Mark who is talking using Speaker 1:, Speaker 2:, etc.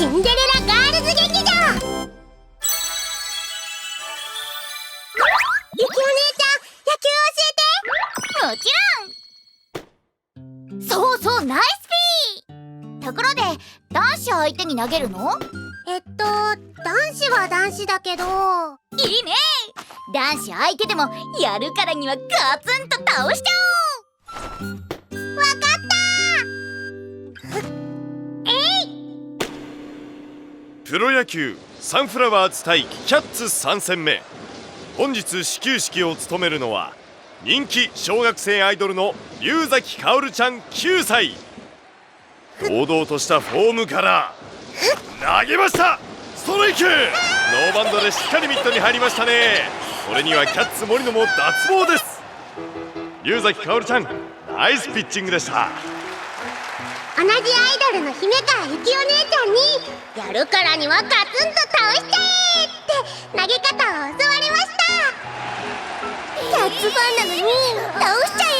Speaker 1: シンデレラガールズ劇場ゆきお姉ちゃん野球
Speaker 2: もちろん。そうそうナイスピー。ところで男子相手に投げるの？
Speaker 1: 教えてえっと男子は男子だけど。
Speaker 2: いいね男子相手でもやるからにはガツンと倒しちゃおう。
Speaker 1: わか
Speaker 3: プロ野球サンフラワーズ対キャッツ3戦目。本日始球式を務めるのは人気小学生アイドルの龍崎かおるちゃん9歳。堂々としたフォームから投げました。ストライク。ノーバンドでしっかりミットに入りましたね。これにはキャッツ森野も脱帽です。龍崎かおるちゃんナイスピッチングでした。
Speaker 1: 同じアイドルの姫川ゆきお姉ちゃんにやるからにはガツンと倒しちゃえって投げ方を教わりました。
Speaker 2: キャッツファンなのに倒しちゃえ